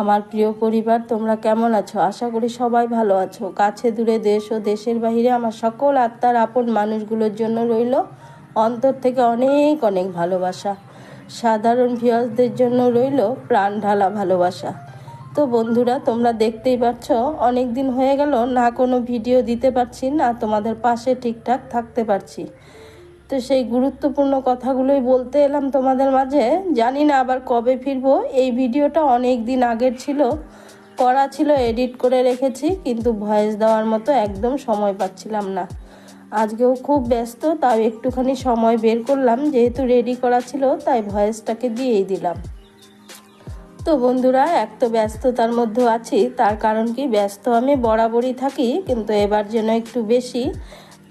আমার প্রিয় পরিবার, তোমরা কেমন আছো? আশা করি সবাই ভালো আছো। কাছে দূরে দেশ ও দেশের বাইরে আমার সকল আত্মার আপন মানুষগুলোর জন্য রইল অন্তর থেকে অনেক অনেক ভালোবাসা। সাধারণ ভিউয়ার্সদের জন্য রইল প্রাণ ঢালা ভালোবাসা। তো বন্ধুরা, তোমরা দেখতেই পাচ্ছ অনেক দিন হয়ে গেল, না কোনো ভিডিও দিতে পারছি না, তোমাদের পাশে ঠিকঠাক থাকতে পারছি। তো সেই গুরুত্বপূর্ণ কথাগুলোই বলতে এলাম তোমাদের মাঝে। জানি না আবার কবে ফিরবো। এই ভিডিওটা অনেক দিন আগের ছিল। করা ছিল এডিট করে রেখেছি, কিন্তু ভয়েস দেওয়ার মতো একদম সময় পাচ্ছিলাম না। আজকেও খুব ব্যস্ত, তাও একটুখানি সময় বের করলাম। যেহেতু রেডি করা ছিল, তাই ভয়েসটাকে দিয়েই দিলাম। তো বন্ধুরা, এক তো ব্যস্ততার মধ্যে আছি। তার কারণ কি, ব্যস্ত আমি বরাবরই থাকি, কিন্তু এবার যেন একটু বেশি।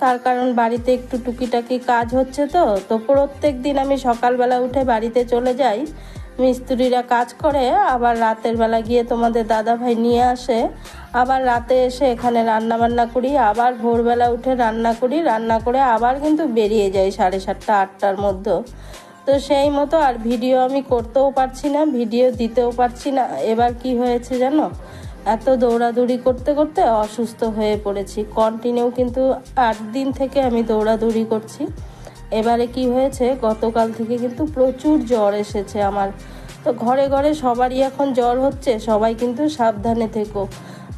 তার কারণ বাড়িতে একটু টুকিটাকি কাজ হচ্ছে তো তো প্রত্যেক দিন আমি সকালবেলা উঠে বাড়িতে চলে যাই। মিস্ত্রিরা কাজ করে, আবার রাতের বেলা গিয়ে তোমাদের দাদা ভাই নিয়ে আসে। আবার রাতে এসে এখানে রান্না বান্না করি, আবার ভোরবেলা উঠে রান্না করি, রান্না করে আবার কিন্তু বেরিয়ে যাই সাড়ে সাতটা, আটটার মধ্যে। তো সেই মতো আর ভিডিও আমি করতেও পারছি না, ভিডিও দিতেও পারছি না। এবার কি হয়েছে জানো? এত দৌড়াদৌড়ি করতে করতে অসুস্থ হয়ে পড়েছি। কন্টিনিউ কিন্তু আট দিন থেকে আমি দৌড়াদৌড়ি করছি। এবারে কি হয়েছে, গতকাল থেকে কিন্তু প্রচুর জ্বর এসেছে আমার। তো ঘরে ঘরে সবারই এখন জ্বর হচ্ছে, সবাই কিন্তু সাবধানে থেকো।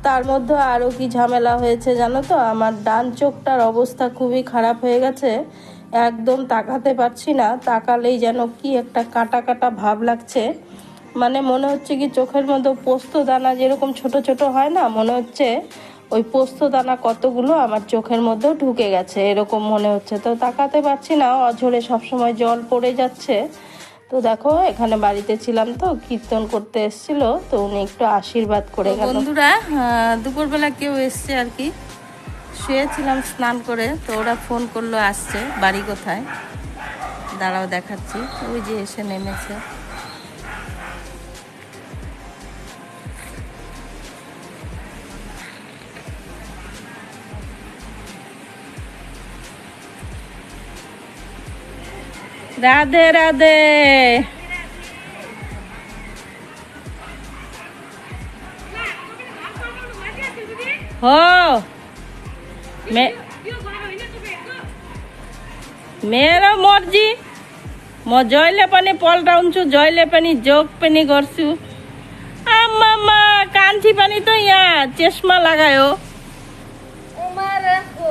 তার মধ্যে আরও কি ঝামেলা হয়েছে জানো তো? আমার ডান চোখটার অবস্থা খুবই খারাপ হয়ে গেছে। একদম তাকাতে পারছি না, তাকালেই যেন কি একটা কাটা কাটা ভাব লাগছে। মানে মনে হচ্ছে কি চোখের মধ্যে পোস্ত দানা যেরকম ছোট ছোট হয় না মনে হচ্ছে ওই পোস্ত দানা কতগুলো আমার চোখের মধ্যেও ঢুকে গেছে এরকম মনে হচ্ছে। তো তাকাতে পারছি না অঝরে সবসময় জল পড়ে যাচ্ছে। তো দেখো এখানে বাড়িতে ছিলাম তো কীর্তন করতে এসেছিল তো উনি একটু আশীর্বাদ করে গেল। বন্ধুরা দুপুরবেলা কেউ এসছে আর কি। শুয়েছিলাম স্নান করে তো ওরা ফোন করল আসছে বাড়ি কোথায়? দাঁড়াও দেখাচ্ছি। ওই যে এসে নেমেছে। রাধে রাধে। হো। মেয়ের মর্জি। মো জয়লে পানি পলটা উঞ্চু জয়লে পানি যোগ পেনি করছু আম্মা কাঞ্চি পানি তো ইয়া চশমা লাগায়ো। উমা রাখো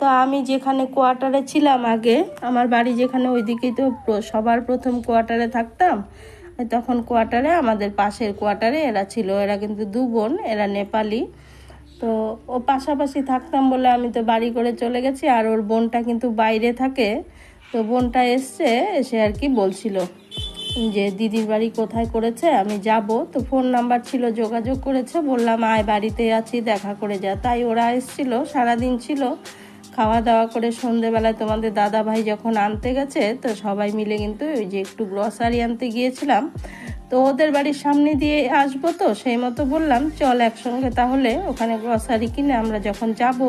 তো আমি যেখানে কোয়ার্টারে ছিলাম আগে, আমার বাড়ি যেখানে ওইদিকেই তো সবার প্রথম কোয়ার্টারে থাকতাম তখন কোয়ার্টারে আমাদের পাশের কোয়ার্টারে এরা ছিল, এরা কিন্তু দু বোন, এরা নেপালি। তো ও পাশাপাশি থাকতাম বলে আমি তো বাড়ি করে চলে গেছি, আর ওর বোনটা কিন্তু বাইরে থাকে। তো বোনটা এসছে, এসে আর কি বলছিল যে, দিদির বাড়ি কোথায় করেছে? আমি যাব। তো ফোন নাম্বার ছিল, যোগাযোগ করেছে, বললাম, আয় বাড়িতে আছি, দেখা করে যা। তাই ওরা এসছিল, সারাদিন ছিল। খাওয়া দাওয়া করে সন্ধেবেলায় তোমাদের দাদা ভাই যখন আনতে গেছে, তো সবাই মিলে কিন্তু ওই যে একটু গ্রসারি আনতে গিয়েছিলাম। তো ওদের বাড়ির সামনে দিয়ে আসব তো, সেই মতো বললাম, চল একসঙ্গে তাহলে ওখানে গ্রসারি কিনে আমরা যখন যাব,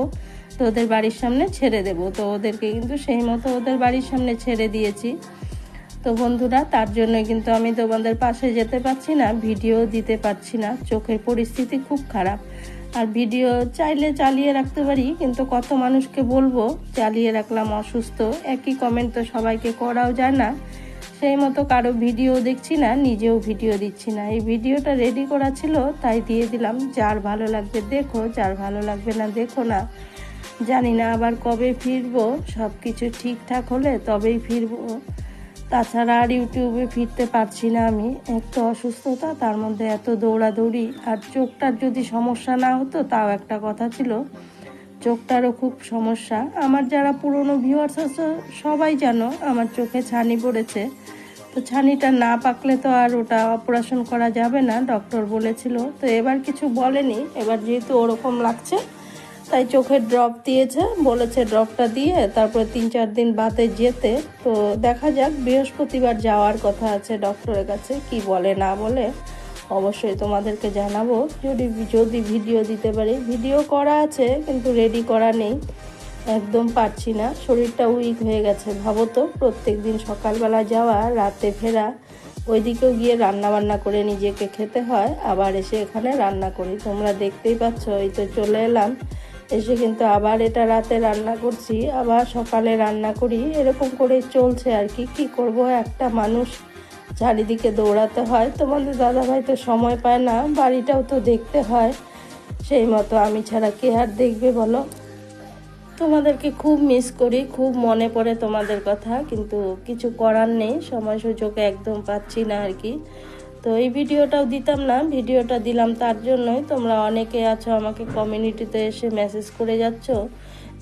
তো ওদের বাড়ির সামনে ছেড়ে দেব। তো ওদেরকে কিন্তু সেই মতো ওদের বাড়ির সামনে ছেড়ে দিয়েছি। তো বন্ধুরা, তার জন্য কিন্তু আমি তোমাদের পাশে যেতে পারছি না, ভিডিও দিতে পারছি না। চোখের পরিস্থিতি খুব খারাপ। আর ভিডিও চাইলে চালিয়ে রাখতে পারি, কিন্তু কত মানুষকে বলব, চালিয়ে রাখলাম অসুস্থ। একই কমেন্ট তো সবাইকে করাও যায় না। সেই মতো কারও ভিডিও দেখছি না, নিজেও ভিডিও দিচ্ছি না। এই ভিডিওটা রেডি করা ছিল, তাই দিয়ে দিলাম। যার ভালো লাগবে দেখো, যার ভালো লাগবে না দেখো না। জানি না আবার কবে ফিরবো সব কিছু ঠিকঠাক হলে তবেই ফিরবো। তাছাড়া আর ইউটিউবে ফিরতে পারছি না আমি। এক তো অসুস্থতা, তার মধ্যে এত দৌড়াদৌড়ি, আর চোখটার যদি সমস্যা না হতো, তাও একটা কথা ছিল, চোখটারও খুব সমস্যা। আমার যারা পুরনো ভিউয়ার্স আছে, সবাই জানো আমার চোখে ছানি পড়েছে। তো ছানিটা না পাকলে তো আর ওটা অপারেশন করা যাবে না ডক্টর বলেছিল। তো এবার কিছু বলেনি, এবার যেহেতু ওরকম লাগছে তাই চোখের ড্রপ দিয়েছে, বলেছে ড্রপটা দিয়ে, তারপরে তিন চার দিন বাদে যেতে। তো দেখা যাক, বৃহস্পতিবার যাওয়ার কথা আছে ডক্টরের কাছে, কি বলে না বলে অবশ্যই তোমাদেরকে জানাব। যদি যদি ভিডিও দিতে পারি ভিডিও করা আছে, কিন্তু রেডি করা নেই, একদম পারছি না। শরীরটা উইক হয়ে গেছে, ভাবো তো, প্রত্যেক দিন সকালবেলা যাওয়া, রাতে ফেরা, ওইদিকেও গিয়ে রান্না বান্না করে নিজেকে খেতে হয়, আবার এসে এখানে রান্না করি। তোমরা দেখতেই পাচ্ছ, এই তো চলে এলাম। এসে কিন্তু আবার এটা রাতে রান্না করছি, আবার সকালে রান্না করি, এরকম করে চলছে আর কি। কি করব? একটা মানুষ চারিদিকে দৌড়াতে হয়। তোমাদের দাদাভাই তো সময় পায় না, বাড়িটাও তো দেখতে হয়। সেই মতো আমি ছাড়া কে আর দেখবে বলো? তোমাদেরকে খুব মিস করি, খুব মনে পড়ে তোমাদের কথা, কিন্তু কিছু করার নেই, সময় সুযোগ একদম পাচ্ছি না আর কি। তো এই ভিডিওটাও দিতাম না, ভিডিওটা দিলাম তার জন্যই। তোমরা অনেকে আছো আমাকে কমিউনিটিতে এসে মেসেজ করে যাচ্ছ,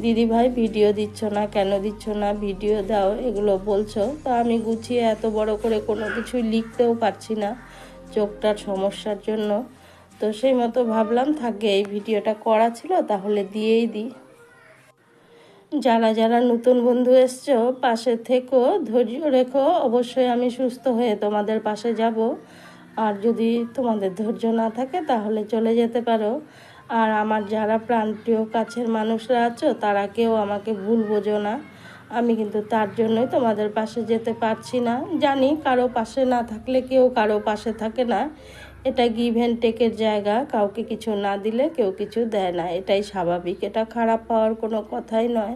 দিদি ভাই ভিডিও দিচ্ছ না, কেন দিচ্ছ না? ভিডিও দাও, এগুলো বলছো। তো আমি গুছিয়ে এত বড় করে কোনো কিছুই লিখতেও পারছি না চোখটার সমস্যার জন্য। তো সেই মতো ভাবলাম, থাকে এই ভিডিওটা করা ছিল, তাহলে দিয়েই দিই। যারা যারা নতুন বন্ধু এসছো, পাশে থেকো, ধৈর্য রেখো, অবশ্যই আমি সুস্থ হয়ে তোমাদের পাশে যাব। আর যদি তোমাদের ধৈর্য না থাকে, তাহলে চলে যেতে পারো। আর আমার যারা প্রাণপ্রিয় কাছের মানুষরা আছো, তারা কেউ আমাকে ভুল বোঝো না। আমি কিন্তু তার জন্যই তোমাদের পাশে যেতে পারছি না। জানি কারও পাশে না থাকলে কেউ কারও পাশে থাকে না। এটা গিভ অ্যান্ড টেকের জায়গা। কাউকে কিছু না দিলে কেউ কিছু দেয় না। এটাই স্বাভাবিক। এটা খারাপ পাওয়ার কোনো কথাই নয়।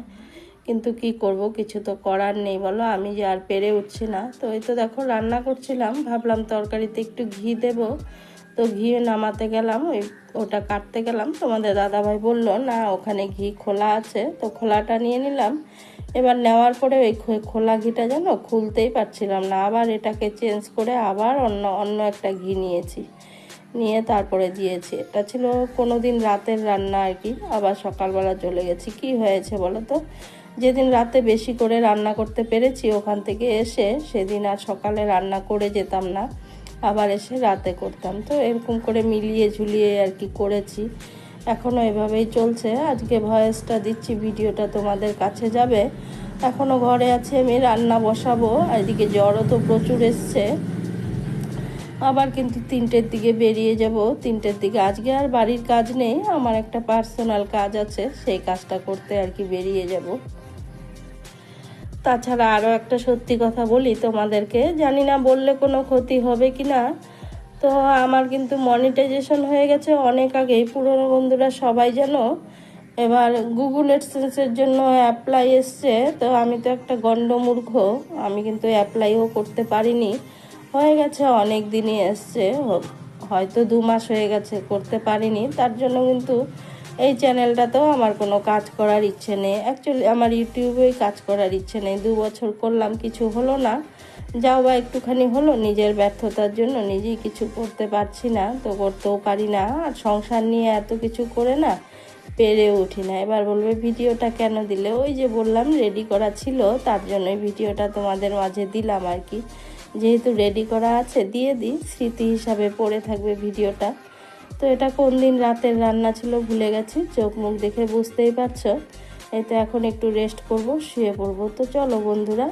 কিন্তু কি করব, কিছু তো করার নেই, বলো। আমি যে আর পেরে উঠছি না। তো এই তো দেখো, রান্না করছিলাম। ভাবলাম তরকারিতে একটু ঘি দেব। তো ঘি নামাতে গেলাম, ওই ওটা কাটতে গেলাম। তোমাদের দাদাভাই বলল, না, ওখানে ঘি খোলা আছে। তো খোলাটা নিয়ে নিলাম। এবার নেওয়ার পরে ওই খোলা ঘিটা যেন খুলতেই পারছিলাম না। আবার এটাকে চেঞ্জ করে আবার অন্য অন্য একটা ঘি নিয়েছি। নিয়ে তারপরে দিয়েছি। এটা ছিল কোনো দিন রাতের রান্না আর কি। আবার সকালবেলা চলে গেছি। কি হয়েছে বলো তো? যেদিন রাতে বেশি করে রান্না করতে পেরেছি, ওখান থেকে এসে সেদিন আর সকালে রান্না করে যেতাম না, আবার এসে রাতে করতাম। তো এরকম করে মিলিয়ে ঝুলিয়ে আর কি করেছি। এখনও এভাবেই চলছে। আজকে ভয়েসটা দিচ্ছি, ভিডিওটা তোমাদের কাছে যাবে। এখনও ঘরে আছে আমি, রান্না বসাবো। এদিকে জ্বরও তো প্রচুর এসছে। আবার কিন্তু তিনটের দিকে বেরিয়ে যাব। তিনটের দিকে আজকে আর বাড়ির কাজ নেই, আমার একটা পার্সোনাল কাজ আছে, সেই কাজটা করতে আর কি বেরিয়ে যাব। তাছাড়া আরও একটা সত্যি কথা বলি তোমাদেরকে, জানি না বললে কোনো ক্ষতি হবে কি না। তো আমার কিন্তু মনিটাইজেশন হয়ে গেছে অনেক আগেই, পুরনো বন্ধুরা সবাই জানো। এবার গুগল এডসেন্সের জন্য অ্যাপ্লাই এসছে, তো আমি তো একটা গণ্ডমূর্খ, আমি কিন্তু অ্যাপ্লাইও করতে পারিনি। হয়ে গেছে, অনেক দিনই এসছে হয়তো দু মাস হয়ে গেছে, করতে পারিনি। তার জন্য কিন্তু এই চ্যানেলটাতেও আমার কোনো কাজ করার ইচ্ছে নেই। অ্যাকচুয়ালি আমার ইউটিউবেই কাজ করার ইচ্ছে নেই। দু বছর করলাম, কিছু হলো না। যাও বা একটুখানি হলো, নিজের ব্যর্থতার জন্য নিজেই কিছু করতে পারছি না, তো করতেও পারি না। আর সংসার নিয়ে এত কিছু করে না, পেরে উঠি না। এবার বলবে, ভিডিওটা কেন দিলে? ওই যে বললাম রেডি করা ছিল, তার জন্যই ভিডিওটা তোমাদের মাঝে দিলাম আর কি। যেহেতু রেডি করা আছে, দিয়ে দিই। স্মৃতি হিসাবে পড়ে থাকবে ভিডিওটা। তো এটা কোন দিন রাতের রান্না ছিল ভুলে গেছি, চোখ মুখ দেখে বুঝতেই পারছ। এতে এখন একটু রেস্ট করব, শুয়ে পড়ব। তো চলো বন্ধুরা,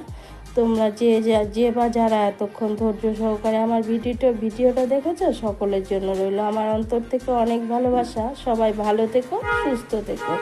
তোমরা যে যা- যে বা যারা এতক্ষণ ধৈর্য সহকারে আমার ভিডিওটা ভিডিওটা দেখেছ, সকলের জন্য রইল আমার অন্তর থেকে অনেক ভালোবাসা। সবাই ভালো থেকো, সুস্থ থেকো।